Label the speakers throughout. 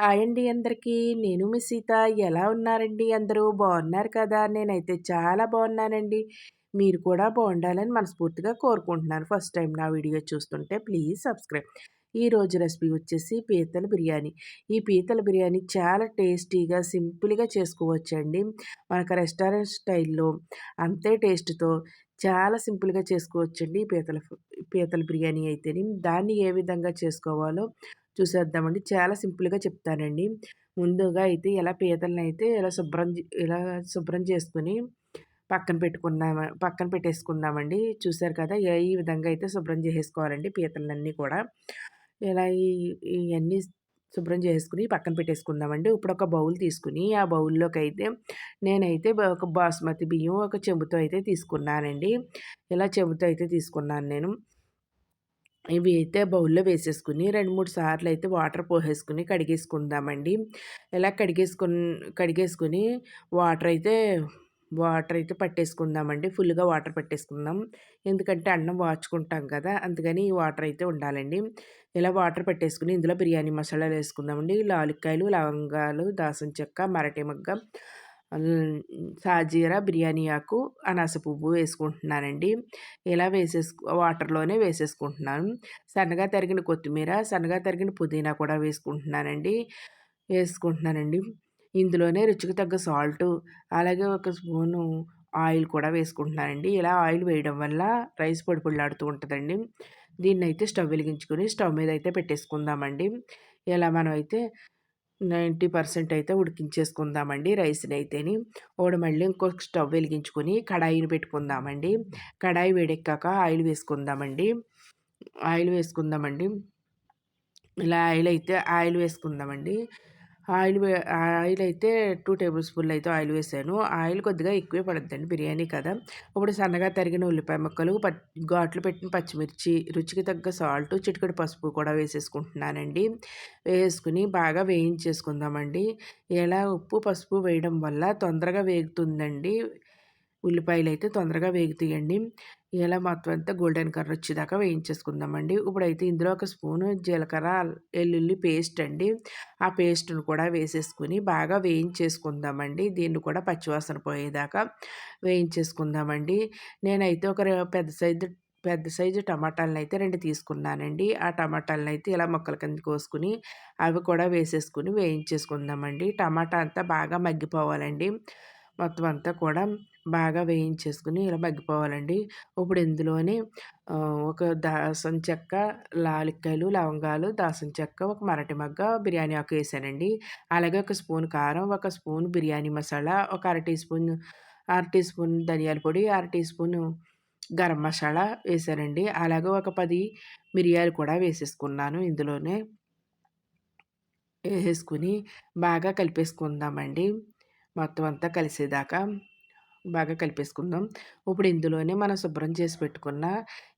Speaker 1: Hi అండి అందరికీ. నేను మీ సీత. ఎలా ఉన్నారండి అందరూ? బాగున్నారు కదా? నేనైతే చాలా బాగున్నానండి. మీరు కూడా బాగుండాలని మనస్ఫూర్తిగా కోరుకుంటున్నాను. ఫస్ట్ టైం నా వీడియో చూస్తుంటే ప్లీజ్ సబ్స్క్రైబ్. ఈ రోజు రెసిపీ వచ్చేసి పీతల బిర్యానీ. ఈ పీతల బిర్యానీ చాలా టేస్టీగా సింపుల్గా చేసుకోవచ్చండి. మనకు రెస్టారెంట్ స్టైల్లో అంతే టేస్ట్తో చాలా సింపుల్గా చేసుకోవచ్చండి పీతల పీతల బిర్యానీ అయితేని. దాన్ని ఏ విధంగా చేసుకోవాలో చూసేద్దామండి. చాలా సింపుల్గా చెప్తానండి. ముందుగా అయితే ఇలా పీతలను అయితే ఇలా శుభ్రం ఇలా శుభ్రం చేసుకుని పక్కన పెట్టుకున్నాము పక్కన పెట్టేసుకుందామండి. చూసారు కదా! ఈ విధంగా అయితే శుభ్రం చేసేసుకోవాలండి పీతలన్నీ కూడా. ఇలా ఇవన్నీ శుభ్రం చేసుకుని పక్కన పెట్టేసుకుందామండి. ఇప్పుడు ఒక బౌల్ తీసుకుని ఆ బౌల్లోకి అయితే నేనైతే ఒక బాస్మతి బియ్యం ఒక చెంబుతో అయితే తీసుకున్నానండి. ఇలా చెంబుతో అయితే తీసుకున్నాను నేను. ఇవి అయితే బౌల్లో వేసేసుకుని రెండు మూడు సార్లు అయితే వాటర్ పోసేసుకుని కడిగేసుకుందామండి. ఇలా కడిగేసుకుని కడిగేసుకుని వాటర్ అయితే వాటర్ అయితే పట్టేసుకుందామండి. ఫుల్గా వాటర్ పట్టేసుకుందాం. ఎందుకంటే అన్నం వాచుకుంటాం కదా అందుకని ఈ వాటర్ అయితే ఉండాలండి. ఇలా వాటర్ పెట్టేసుకుని ఇందులో బిర్యానీ మసాలాలు వేసుకుందామండి. లాలిక్కాయలు లవంగాలు దాసం చెక్క మరటి మగ్గ సాజీరా బిర్యానీ ఆకు అనాస పువ్వు వేసుకుంటున్నానండి. ఇలా వేసేసుకో వాటర్లోనే వేసేసుకుంటున్నాను. సన్నగా తరిగిన కొత్తిమీర సన్నగా తరిగిన పుదీనా కూడా వేసుకుంటున్నానండి. వేసుకుంటున్నానండి. ఇందులోనే రుచికి తగ్గ సాల్ట్ అలాగే ఒక స్పూను ఆయిల్ కూడా వేసుకుంటున్నానండి. ఇలా ఆయిల్ వేయడం వల్ల రైస్ పొడి పొడిలాడుతూ ఉంటుందండి. దీన్ని అయితే స్టవ్ వెలిగించుకొని స్టవ్ మీద అయితే పెట్టేసుకుందామండి. ఇలా మనం అయితే నైంటీ పర్సెంట్ అయితే ఉడికించేసుకుందామండి రైస్ని అయితేని ఓడ మళ్ళీ ఇంకొక స్టవ్ వెలిగించుకొని కడాయిని పెట్టుకుందామండి. కడాయి వేడెక్కాక ఆయిల్ వేసుకుందామండి. ఆయిల్ వేసుకుందామండి. ఇలా ఆయిల్ అయితే ఆయిల్ వేసుకుందామండి. ఆయిల్ ఆయిల్ అయితే టూ టేబుల్ స్పూన్లు అయితే ఆయిల్ వేసాను. ఆయిల్ కొద్దిగా ఎక్కువే పడుతుందండి బిర్యానీ కదా. ఇప్పుడు సన్నగా తరిగిన ఉల్లిపాయ ముక్కలు ఘాట్లు పెట్టిన పచ్చిమిర్చి రుచికి తగ్గ సాల్ట్ చిటికడి పసుపు కూడా వేసేసుకుంటున్నానండి. వేసుకుని బాగా వేయించేసుకుందామండి. ఇలా ఉప్పు పసుపు వేయడం వల్ల తొందరగా వేగుతుందండి. ఉల్లిపాయలు అయితే తొందరగా వేగుతాయండి. ఇలా మొత్తం అంతా గోల్డెన్ కలర్ వచ్చేదాకా వేయించేసుకుందామండి. ఇప్పుడైతే ఇందులో ఒక స్పూను జీలకర్ర వెల్లుల్లి పేస్ట్ అండి. ఆ పేస్ట్ను కూడా వేసేసుకుని బాగా వేయించేసుకుందామండి. దీన్ని కూడా పచ్చివాసన పోయేదాకా వేయించేసుకుందామండి. నేనైతే ఒక పెద్ద సైజు పెద్ద సైజు టమాటాలను అయితే రెండు తీసుకున్నానండి. ఆ టమాటాలను అయితే ఇలా మొక్కల కింద కోసుకుని అవి కూడా వేసేసుకుని వేయించేసుకుందామండి. టమాటా అంతా బాగా మగ్గిపోవాలండి. మొత్తం అంతా కూడా బాగా వేయించేసుకుని ఇలా మగ్గిపోవాలండి. ఇప్పుడు ఇందులోనే ఒక దాసం చెక్క లాలిక్కాయలు లవంగాలు దాసం చెక్క ఒక మరటి మగ్గ బిర్యానీ ఆకు వేసానండి. అలాగే ఒక స్పూన్ కారం ఒక స్పూన్ బిర్యానీ మసాలా ఒక అర టీ స్పూన్ అర టీ స్పూన్ ధనియాల పొడి అర టీ స్పూన్ గరం మసాలా వేసానండి. అలాగే ఒక పది మిరియాలు కూడా వేసేసుకున్నాను ఇందులోనే. వేసేసుకుని బాగా కలిపేసుకుందామండి. మొత్తం అంతా కలిసేదాకా బాగా కలిపేసుకుందాం. ఇప్పుడు ఇందులోనే మనం శుభ్రం చేసి పెట్టుకున్న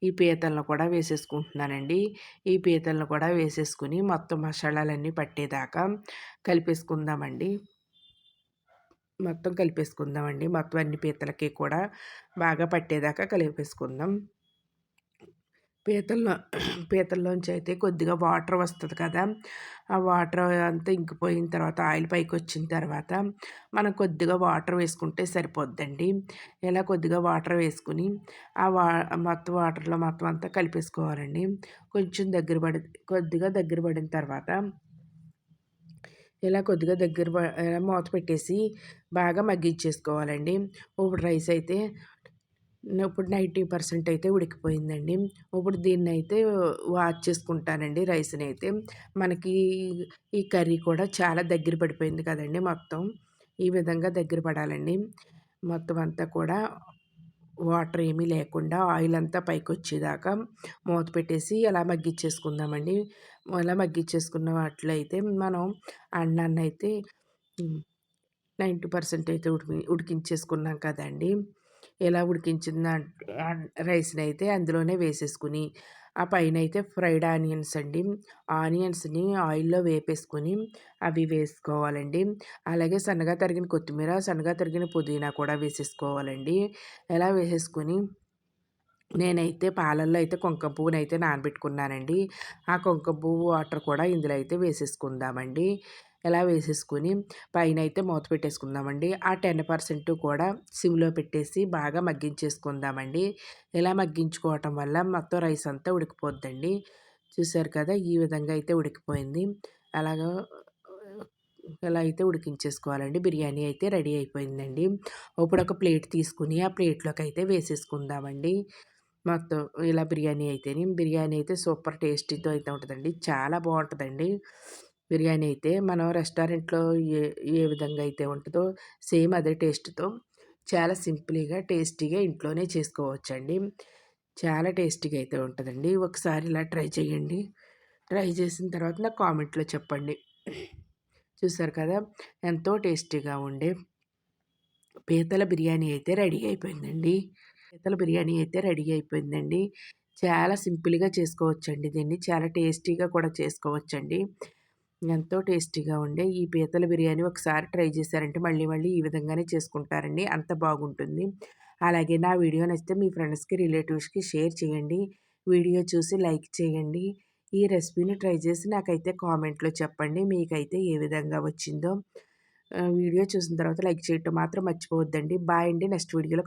Speaker 1: ఈ పీతలను కూడా వేసేసుకుంటున్నానండి. ఈ పీతలను కూడా వేసేసుకుని మొత్తం మసాలాలన్నీ పట్టేదాకా కలిపేసుకుందామండి. మొత్తం కలిపేసుకుందామండి. మొత్తం అన్ని పీతలకి కూడా బాగా పట్టేదాకా కలిపేసుకుందాం. పీతల్లో పీతల్లోంచి అయితే కొద్దిగా వాటర్ వస్తుంది కదా. ఆ వాటర్ అంతా ఇంకిపోయిన తర్వాత ఆయిల్ పైకి వచ్చిన తర్వాత మనం కొద్దిగా వాటర్ వేసుకుంటే సరిపోద్దండి. ఇలా కొద్దిగా వాటర్ వేసుకుని ఆ వా మొత్తం వాటర్లో మొత్తం అంతా కలిపేసుకోవాలండి. కొంచెం దగ్గర పడి కొద్దిగా దగ్గర పడిన తర్వాత ఇలా కొద్దిగా దగ్గర మూత పెట్టేసి బాగా మగ్గించేసుకోవాలండి. ఇప్పుడు రైస్ అయితే ఇప్పుడు నైంటీ పర్సెంట్ అయితే ఉడికిపోయిందండి. ఇప్పుడు దీన్ని అయితే వాచ్ చేసుకుంటానండి రైస్ని అయితే మనకి ఈ కర్రీ కూడా చాలా దగ్గర పడిపోయింది కదండి మొత్తం. ఈ విధంగా దగ్గర పడాలండి. మొత్తం అంతా కూడా వాటర్ ఏమీ లేకుండా ఆయిల్ అంతా పైకి వచ్చేదాకా మూత పెట్టేసి అలా మగ్గిచ్చేసుకుందామండి. అలా మగ్గిచ్చేసుకున్న వాటిలో అయితే మనం అన్నాన్ని అయితే నైంటీ పర్సెంట్ అయితే ఉడికి ఉడికించేసుకున్నాం కదండి. ఎలా ఉడికించిన రైస్ని అయితే అందులోనే వేసేసుకుని ఆ పైన అయితే ఫ్రైడ్ ఆనియన్స్ అండి. ఆనియన్స్ని ఆయిల్లో వేపేసుకొని అవి వేసుకోవాలండి. అలాగే సన్నగా తరిగిన కొత్తిమీర సన్నగా తరిగిన పుదీనా కూడా వేసేసుకోవాలండి. ఎలా వేసేసుకొని నేనైతే పాలల్లో అయితే కుంకుమ పువ్వుని అయితే నానబెట్టుకున్నానండి. ఆ కుంకుమ పువ్వు వాటర్ కూడా ఇందులో అయితే వేసేసుకుందామండి. ఇలా వేసేసుకొని పైన అయితే మూత పెట్టేసుకుందామండి. ఆ టెన్ పర్సెంట్ కూడా సిమ్లో పెట్టేసి బాగా మగ్గించేసుకుందామండి. ఇలా మగ్గించుకోవటం వల్ల మొత్తం రైస్ అంతా ఉడికిపోద్దండి. చూసారు కదా ఈ విధంగా అయితే ఉడికిపోయింది. అలాగా ఇలా అయితే ఉడికించేసుకోవాలండి. బిర్యానీ అయితే రెడీ అయిపోయిందండి. ఇప్పుడు ఒక ప్లేట్ తీసుకుని ఆ ప్లేట్లోకి అయితే వేసేసుకుందామండి. మొత్తం ఇలా బిర్యానీ అయితేనే. బిర్యానీ అయితే సూపర్ టేస్టీతో అయితే ఉంటుందండి. చాలా బాగుంటుందండి. బిర్యానీ అయితే మనం రెస్టారెంట్లో ఏ ఏ విధంగా అయితే ఉంటుందో సేమ్ అదే టేస్ట్తో చాలా సింపుల్గా టేస్టీగా ఇంట్లోనే చేసుకోవచ్చండి. చాలా టేస్టీగా అయితే ఉంటుందండి. ఒకసారి ఇలా ట్రై చేయండి. ట్రై చేసిన తర్వాత నాకు కామెంట్లో చెప్పండి. చూసారు కదా ఎంతో టేస్టీగా ఉండే పీతల బిర్యానీ అయితే రెడీ అయిపోయిందండి. పీతల బిర్యానీ అయితే రెడీ అయిపోయిందండి. చాలా సింపుల్గా చేసుకోవచ్చండి దీన్ని. చాలా టేస్టీగా కూడా చేసుకోవచ్చండి. ఎంతో టేస్టీగా ఉండే ఈ పీతల బిర్యానీ ఒకసారి ట్రై చేశారంటే మళ్ళీ మళ్ళీ ఈ విధంగానే చేసుకుంటారండి. అంత బాగుంటుంది. అలాగే నా వీడియో నచ్చితే మీ ఫ్రెండ్స్కి రిలేటివ్స్కి షేర్ చేయండి. వీడియో చూసి లైక్ చేయండి. ఈ రెసిపీని ట్రై చేసి నాకైతే కామెంట్లో చెప్పండి. మీకైతే ఏ విధంగా వచ్చిందో. వీడియో చూసిన తర్వాత లైక్ చేయటం మాత్రం మర్చిపోవద్దండి. బాయ్ అండి. నెక్స్ట్ వీడియోలో